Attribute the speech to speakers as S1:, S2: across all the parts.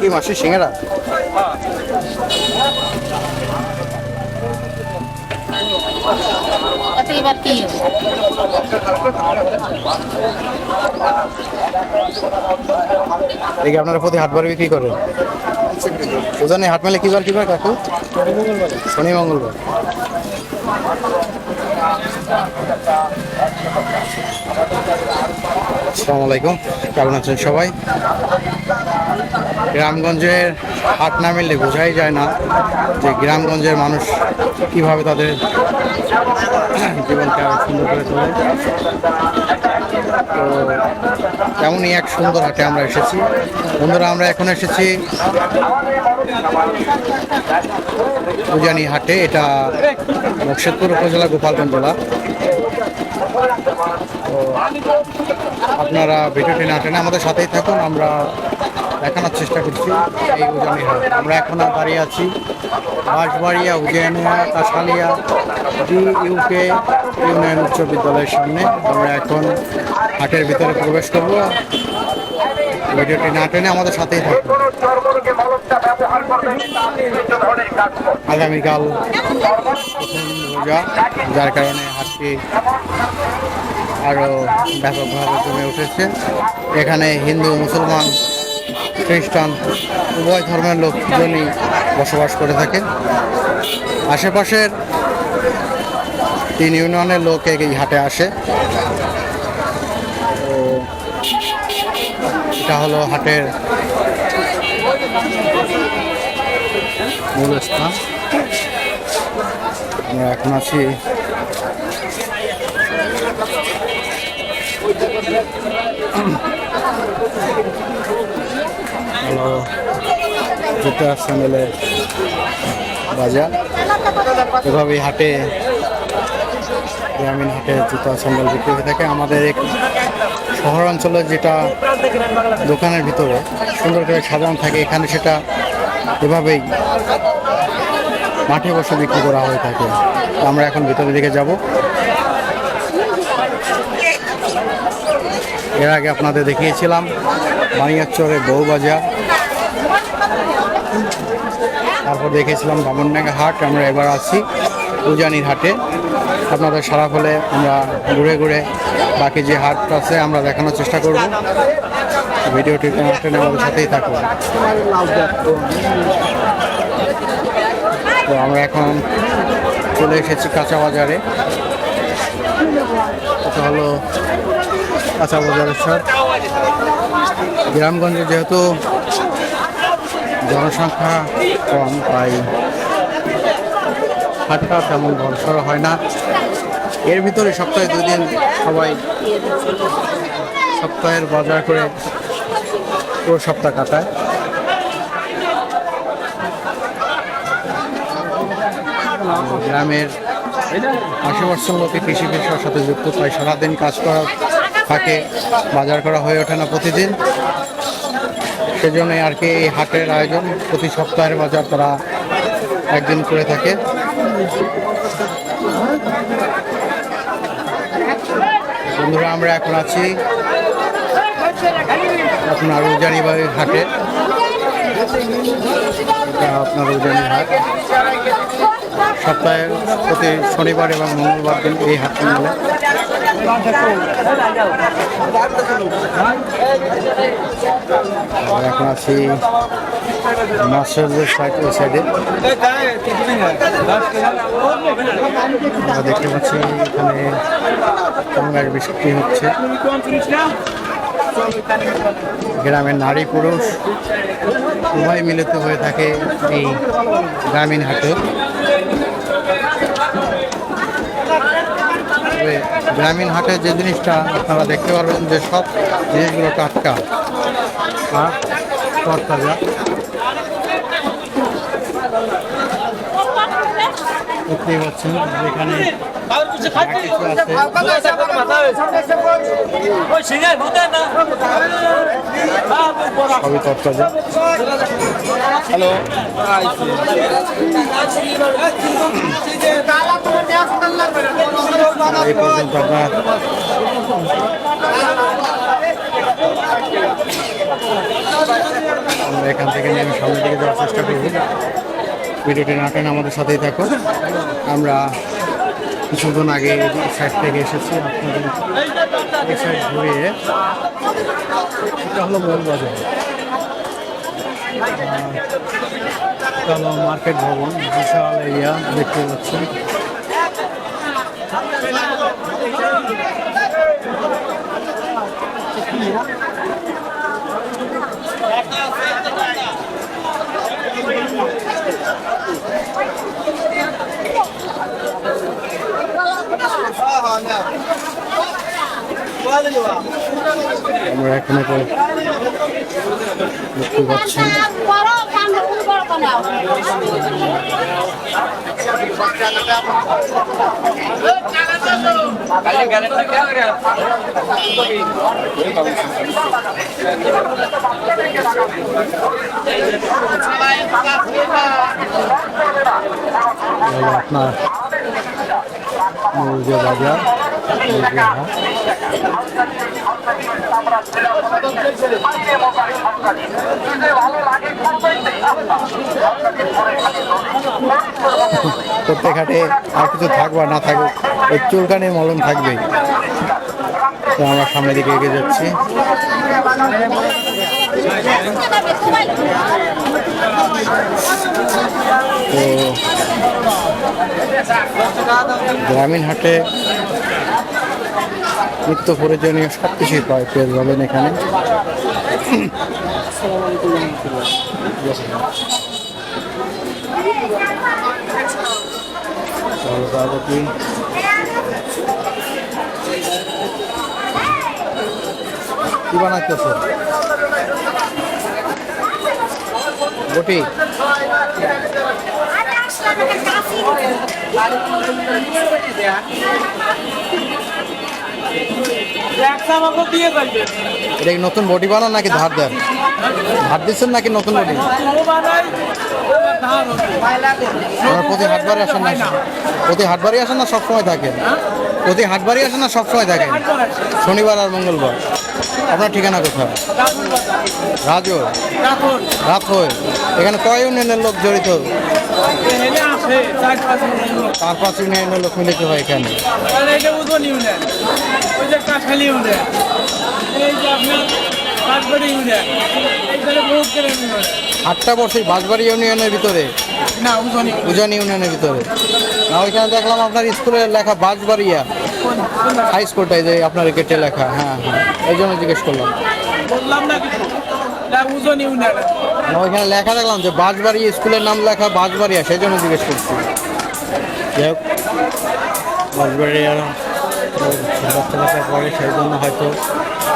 S1: কি মাসি সিঙ্গারা?
S2: আচ্ছা এবার কি?
S1: দেখি আপনারা প্রতি হাটবার বিক্রি করেন? ওজনে হাট মেলে কিবার কিবার কাকু? শনি মঙ্গলবার। আসসালামু আলাইকুম। কেমন আছেন সবাই? গ্রামগঞ্জের হাট না মিললে বোঝাই যায় না যে গ্রামগঞ্জের মানুষ কীভাবে তাদের জীবনকে সুন্দর করে তোলে তো তেমনই এক সুন্দর হাটে আমরা এসেছি। বন্ধুরা, আমরা এখন এসেছি উজানি হাটে। এটা মুর্শিদপুর উপজেলা গোপালগঞ্জ জেলা আপনারা ভিডিওটি না টেনে আমাদের সাথেই থাকুন। আমরা দেখানোর চেষ্টা করছি এই উজানি হাট। আমরা এখন দাঁড়িয়ে আছি। Banshbaria Ujania Kanthalia D UK union উচ্চ বিদ্যালয়ের সামনে আমরা এখন হাটের ভিতরে প্রবেশ করব। ভিডিওটি না টেনে আমাদের সাথেই থাকুন। আগামীকাল রোজা, যার কারণে হাটটি আরও ব্যাপকভাবে জমে উঠেছে। এখানে হিন্দু, মুসলমান, খ্রিস্টান, উভয় ধর্মের লোকজনই বসবাস করে থাকে আশেপাশের তিন ইউনিয়নের লোক এই হাটে আসে। এটা হলো হাটের মূল স্থান আমরা এখন আছি বাজার। এভাবেই হাটে গ্রামীণ হাটে জুতা, স্যান্ডেল বিক্রি হয়ে থাকে। আমাদের এক শহরাঞ্চলের যেটা দোকানের ভিতরে সুন্দর করে সাজানো থাকে, এখানে সেটা এভাবেই মাঠে বসে বিক্রি করা হয়ে থাকে। আমরা এখন ভিতরের দিকে যাব। এর আগে আপনাদের দেখিয়েছিলাম বানিয়াচরের বউবাজার। তারপর দেখেছিলাম বামনডাঙ্গা হাট, আমরা এবার আছি পূজানির হাটে। আপনাদের সারা ফলে আমরা ঘুরে ঘুরে বাকি যে হাট আছে আমরা দেখানোর চেষ্টা করব। ভিডিওটি আমাদের সাথেই থাকুন। তো আমরা এখন চলে এসেছি কাঁচা বাজারে এটা হলো কাঁচা বাজারের সার গ্রামগঞ্জে যেহেতু জনসংখ্যা কম, তাই হাটটা তেমন বড়সড় হয় না। এর ভিতরে সপ্তাহে দুই দিন সবাই সপ্তাহের বাজার করে পুরো সপ্তাহ কাটায়। গ্রামের আশেপাশের লোকে কৃষি পেশার সাথে যুক্ত, তাই সারাদিন কাজ করা থাকে, বাজার করা হয়ে ওঠে না প্রতিদিন। সেজন্যই আর কি এই হাটের আয়োজন প্রতি সপ্তাহের বাজার তারা একদিন করে থাকে। বন্ধুরা আমরা এখন আছি আপনার রোজানিবাহী হাটে। আপনার রোজানি হাট। সপ্তাহে প্রতি শনিবার এবং মঙ্গলবার দিন এই হাটটি মেলে। এখন আছি মাছের সাইড ওই সাইডে দেখতে পাচ্ছি এখানে গঙ্গার বৃষ্টি হচ্ছে। গ্রামের নারী পুরুষ উভয় মিলিত হয়ে থাকে এই গ্রামীণ হাটে। তবে গ্রামীণ হাটে যে জিনিসটা আপনারা দেখতে পারবেন যে সব জিনিসগুলো টাটকা। আর তরতাজা। দেখতেই পাচ্ছেন যেখানে সবই তরতাজা। হ্যালো আমরা এখান থেকে নেমে সামনের দিকে যাওয়ার চেষ্টা করব। ভিডিওটি না টেনে আমাদের সাথেই থাকো আমরা কিছুক্ষণ আগে সাইড থেকে এসেছি আপনাদের সাইড ঘুরিয়ে। এটা হলো মৌলবাজার এটা হলো মার্কেট ভবন বিশাল এরিয়া দেখতে পাচ্ছেন আমরা এখানে দেখতে হলো আপনার বাজার। প্রত্যেক হাটে আর কিছু থাকবে না থাকুক এই চুলকানি মলম থাকবেই। তো আমরা সামনের দিকে এগিয়ে যাচ্ছি। তো গ্রামীণ হাটে নিত্য প্রয়োজনীয় সব কিছুই পায় পেয়ে যাবেন এখানে। কি বানাইতেছ? বটি? এটা নতুন বডি বানান নাকি ধার দেন? ধার দিচ্ছেন নাকি নতুন বডি প্রতি হাটবারে আসেন না? প্রতি হাটবারে আসেন না সবসময় থাকে প্রতি হাটবারে আসেন না সবসময় থাকে শনিবার আর মঙ্গলবার? আপনার ঠিকানা কোথায়? রাজু হয়ে এখানে কয় ইউনিয়নের লোক জড়িত? চার পাঁচ ইউনিয়নের লোক মিলিত হয় এখানে। আটটা বছর বাঁশবাড়ি ইউনিয়নের ভিতরে? উজান ইউনিয়নের ভিতরে। না ওইখানে দেখলাম আপনার স্কুলের লেখা বাঁশবাড়িয়া। হাই স্কুলটাই যে আপনার গেটে লেখা হ্যাঁ হ্যাঁ। এই জন্য জিজ্ঞেস করলাম।
S3: বললাম কিছু।
S1: না ওইখানে লেখা দেখলাম যে বাঁশবাড়ি স্কুলের নাম লেখা বাঁশবাড়িয়া সেই জন্য জিজ্ঞেস করছি। যাই হোক। বাঁশবাড়িয়া বাচ্চা লেখা পড়ে সেই জন্য হয়তো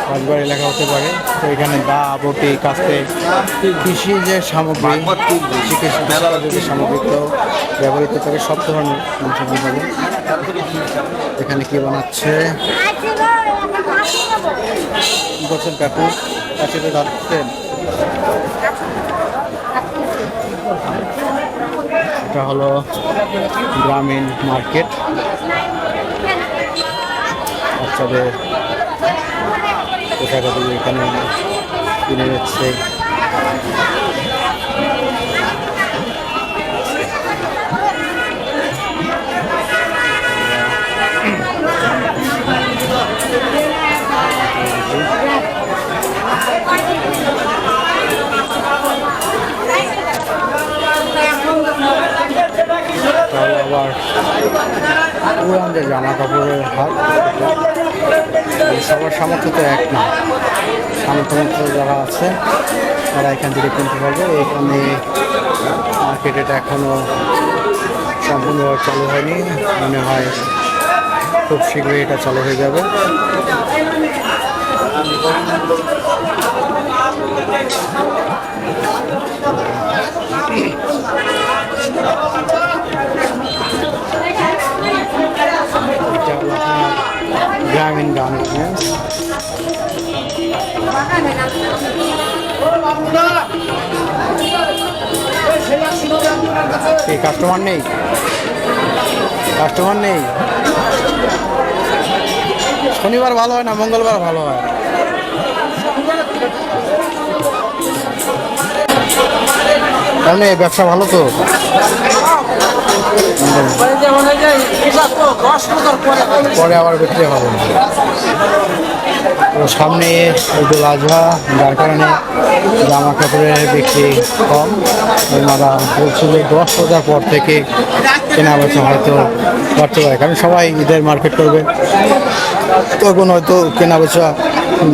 S1: বাঁশবাড়ি লেখা হতে পারে। তো এখানে দা, বটি, কাস্তে, কৃষি যে সামগ্রী কৃষি সামগ্রী তো ব্যবহৃত থাকে সব ধরনের সামগ্রী পাবে এখানে কি বানাচ্ছে? করছেন কাকু কাছে এটা হলো গ্রামীণ মার্কেট। বাচ্চাদের পোশাকাদি এখানে কিনে যাচ্ছে আবার পুরান যে জামা কাপড়ের হাত। সবার সামর্থ্য তো এক না। সামর্থ্য যারা আছে, তারা এখান থেকে কিনতে পারবে। এখানে মার্কেটটা এখনও সম্পূর্ণভাবে চালু হয়নি। মনে হয় খুব শীঘ্রই এটা চালু হয়ে যাবে। গ্রামীণ গান এই কাস্টমার নেই। কাস্টমার নেই। শনিবার ভালো হয় না, মঙ্গলবার ভালো হয়? তাহলে ব্যবসা ভালো তো? পরে আবার বিক্রি হবে। সামনে ঈদুল আজহা, যার কারণে জামা কাপড়ের বিক্রি কম। ওনারা বলছিল দশ হাজার পর থেকে কেনা বেচা হয়তো বাড়তে পারে। কারণ সবাই ঈদের মার্কেট করবে। তখন হয়তো কেনা বেচা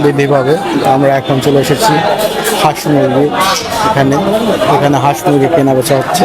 S1: বৃদ্ধি পাবে। আমরা এখন চলে এসেছি হাঁস মুরগি এখানে। এখানে হাঁস মুরগি কেনা বেচা হচ্ছে।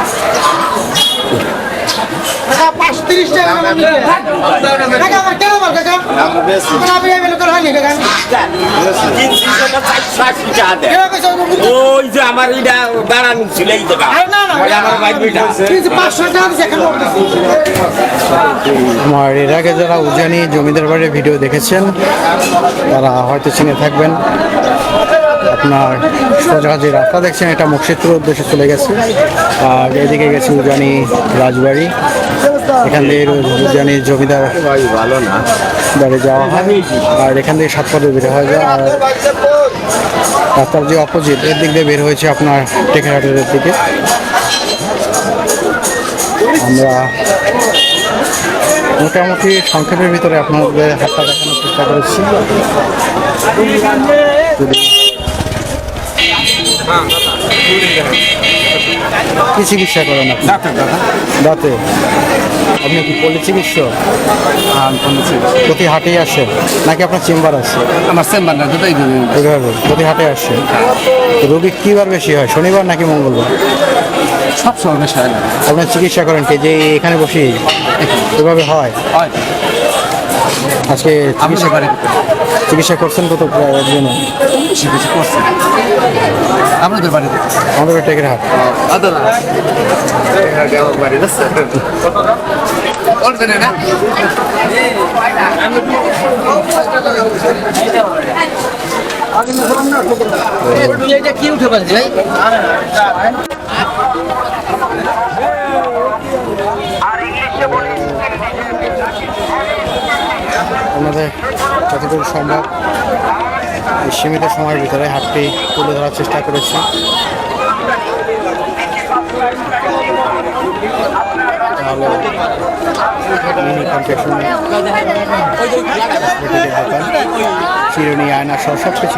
S4: ওই যে আমার এটা দাঁড়ানো ছিল এই আমার
S1: এর আগে যারা উজানি জমিদার বাড়ির ভিডিও দেখেছেন তারা হয়তো চিনে থাকবেন। আপনার সোজা যে রাস্তা দেখছেন, এটা মুর্শিদপুর উদ্দেশ্যে চলে গেছে। আর এদিকে গেছে উজানি রাজবাড়ি। এখান থেকে উজানি জমিদার
S4: ভালো না
S1: বাড়ি যাওয়া হয়। আর এখান থেকে সাতপথে বের হয়ে যায়। আর রাস্তার যে অপোজিট, এর দিক দিয়ে বের হয়েছে আপনার টেকাহাটের দিকে। আমরা মোটামুটি সংক্ষেপের ভিতরে আপনাদের হাতটা দেখানোর চেষ্টা করেছি। কি চিকিৎসা করেন দাঁতে। আপনি কি পল্লী চিকিৎসক? প্রতি হাটেই আসেন? নাকি আপনার চেম্বার আছে?
S4: আমার চেম্বার না দুটাই
S1: এইভাবে প্রতি হাটে আসে রোগী কিবার বেশি হয় শনিবার নাকি মঙ্গলবার?
S4: সব সময় হয়
S1: আপনার চিকিৎসা করেন কি? যে এখানে বসে এভাবে হয়?
S4: হয়।
S1: আজকে চিকিৎসা চিকিৎসা করছেন কত প্রায় একজনে
S4: বেশি বেশি করছে আপনাদের বাড়িতে?
S1: আমাদের টেকের হাট
S4: কি উঠে পারছি ভাই
S1: আমাদের যতটুকু সম্ভব সীমিত সময়ের ভিতরে হাটটি তুলে ধরার চেষ্টা করেছি। চিরুনি, আয়না সব কিছু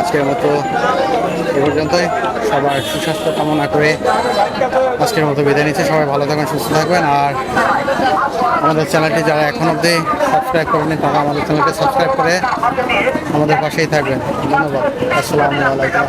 S1: আজকের মতো এ পর্যন্তই। সবার সুস্বাস্থ্য কামনা করে আজকের মতো বিদায় নিচ্ছে। সবাই ভালো থাকবেন, সুস্থ থাকবেন। আর আমাদের চ্যানেলটি যারা এখন অবধি সাবস্ক্রাইব করেনি, তারা আমাদের চ্যানেলটি সাবস্ক্রাইব করে আমাদের পাশেই থাকবেন। ধন্যবাদ। আসসালামু আলাইকুম।